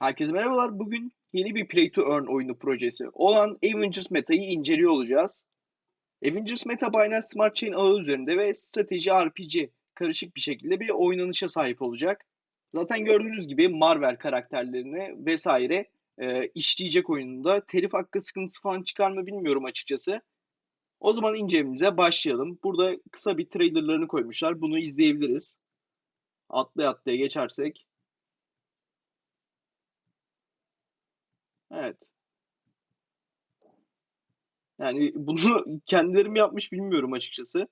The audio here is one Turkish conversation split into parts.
Herkese merhabalar. Bugün yeni bir Play to Earn oyunu projesi olan Avengers Meta'yı inceliyor olacağız. Avengers Meta Binance Smart Chain ağı üzerinde ve strateji RPG karışık bir şekilde bir oynanışa sahip olacak. Zaten gördüğünüz gibi Marvel karakterlerini vesaire e, işleyecek oyununda telif hakkı sıkıntısı falan çıkar mı bilmiyorum açıkçası. O zaman incelememize başlayalım. Burada kısa bir trailerlarını koymuşlar. Bunu izleyebiliriz. Atlaya atlaya geçersek. Evet. Yani bunu kendileri mi yapmış bilmiyorum açıkçası.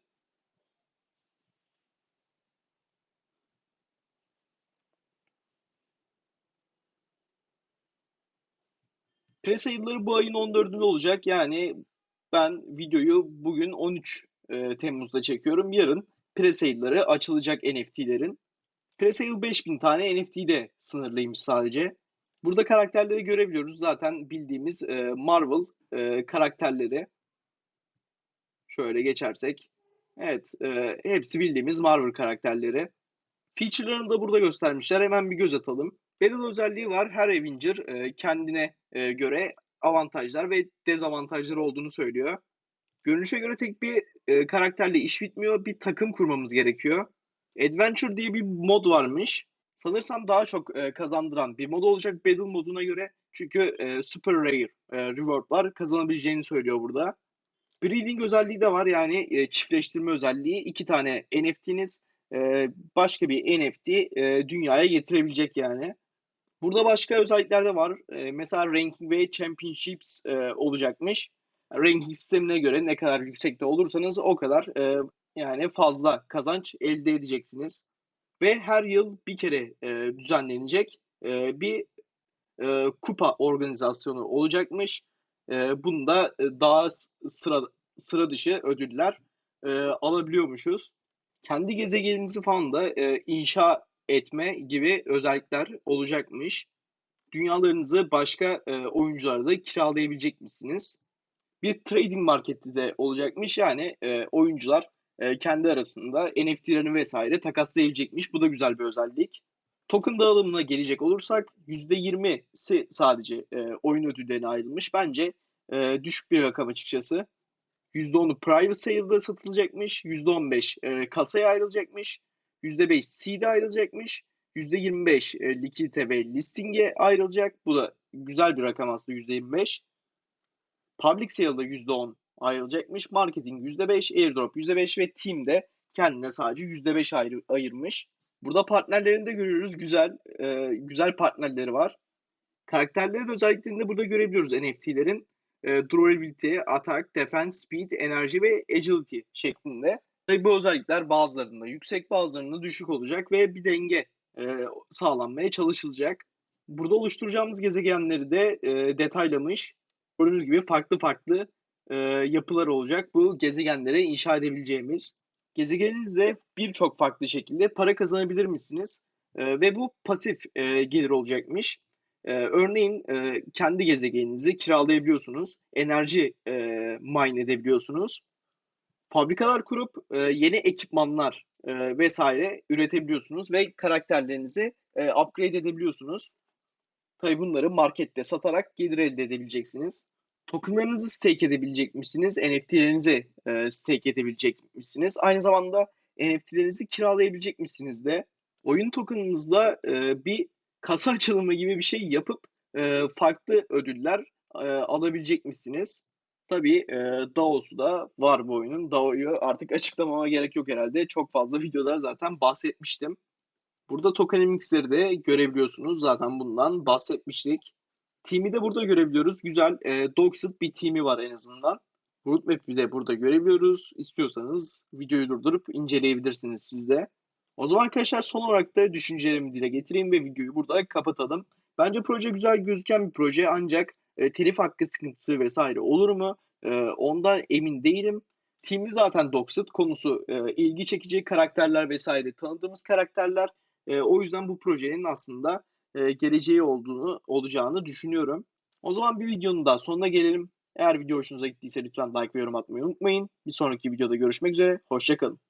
Presale'ları bu ayın 14'ünde olacak. Yani ben videoyu bugün 13 e, Temmuz'da çekiyorum. Yarın presale'ları açılacak NFT'lerin. Presale 5000 tane NFT'de sınırlıymış sadece. Burada karakterleri görebiliyoruz. Zaten bildiğimiz e, Marvel e, karakterleri. Şöyle geçersek. Evet, e, hepsi bildiğimiz Marvel karakterleri. Feature'larını da burada göstermişler. Hemen bir göz atalım. Battle özelliği var. Her Avenger e, kendine e, göre avantajlar ve dezavantajları olduğunu söylüyor. Görünüşe göre tek bir e, karakterle iş bitmiyor. Bir takım kurmamız gerekiyor. Adventure diye bir mod varmış. Sanırsam daha çok e, kazandıran bir mod olacak Battle moduna göre. Çünkü e, super rare e, rewardlar kazanabileceğini söylüyor burada. Breeding özelliği de var yani e, çiftleştirme özelliği. İki tane NFT'niz e, başka bir NFT e, dünyaya getirebilecek yani. Burada başka özellikler de var. E, mesela ranking ve championships e, olacakmış. Ranking sistemine göre ne kadar yüksekte olursanız o kadar e, yani fazla kazanç elde edeceksiniz. Ve her yıl bir kere e, düzenlenecek e, bir e, kupa organizasyonu olacakmış. E, bunda e, daha sıra sıra dışı ödüller e, alabiliyormuşuz. Kendi gezegeninizi falan da e, inşa etme gibi özellikler olacakmış. Dünyalarınızı başka e, oyunculara da kiralayabilecek misiniz? Bir trading marketi de olacakmış. Yani e, oyuncular e, kendi arasında NFT'lerini vesaire takaslayabilecekmiş. Bu da güzel bir özellik. Token dağılımına gelecek olursak %20'si sadece e, oyun ödüllerine ayrılmış. Bence e, düşük bir rakam açıkçası. %10'u private sale'da satılacakmış. %15 e, kasaya ayrılacakmış. %5 seed'e ayrılacakmış. %25 e, likidite ve listing'e ayrılacak. Bu da güzel bir rakam aslında %25. Public sale'da %10 ayrılacakmış. Marketing %5, airdrop %5 ve team de kendine sadece %5 ayrı, ayırmış. Burada partnerlerini de görüyoruz. Güzel e, güzel partnerleri var. Karakterlerin özelliklerini de burada görebiliyoruz NFT'lerin. E, durability, attack, defense, speed, enerji ve agility şeklinde. Tabii bu özellikler bazılarında yüksek bazılarında düşük olacak ve bir denge e, sağlanmaya çalışılacak. Burada oluşturacağımız gezegenleri de e, detaylamış. Gördüğünüz gibi farklı farklı e, yapılar olacak. Bu gezegenlere inşa edebileceğimiz. Gezegeninizde birçok farklı şekilde para kazanabilir misiniz? E, ve bu pasif e, gelir olacakmış. E, örneğin e, kendi gezegeninizi kiralayabiliyorsunuz. Enerji e, mine edebiliyorsunuz. Fabrikalar kurup e, yeni ekipmanlar e, vesaire üretebiliyorsunuz ve karakterlerinizi e, upgrade edebiliyorsunuz. Tabi bunları markette satarak gelir elde edebileceksiniz. Tokenlarınızı stake edebilecek misiniz? NFT'lerinizi e, stake edebilecek misiniz? Aynı zamanda NFT'lerinizi kiralayabilecek misiniz de? Oyun tokenınızla e, bir kasa açılımı gibi bir şey yapıp e, farklı ödüller e, alabilecek misiniz? Tabii e, DAO'su da var bu oyunun. DAO'yu artık açıklamama gerek yok herhalde. Çok fazla videoda zaten bahsetmiştim. Burada tokenomics'leri de görebiliyorsunuz. Zaten bundan bahsetmiştik. Team'i de burada görebiliyoruz. Güzel e, Dogsed bir team'i var en azından. Roadmap'i de burada görebiliyoruz. İstiyorsanız videoyu durdurup inceleyebilirsiniz siz de. O zaman arkadaşlar son olarak da düşüncelerimi dile getireyim ve videoyu burada kapatalım. Bence proje güzel gözüken bir proje ancak e, telif hakkı sıkıntısı vesaire olur mu? E, ondan emin değilim. Team'i zaten Doxed konusu e, ilgi çekici karakterler vesaire tanıdığımız karakterler. E, o yüzden bu projenin aslında e, geleceği olduğunu olacağını düşünüyorum. O zaman bir videonun daha sonuna gelelim. Eğer video hoşunuza gittiyse lütfen like ve yorum atmayı unutmayın. Bir sonraki videoda görüşmek üzere. Hoşçakalın.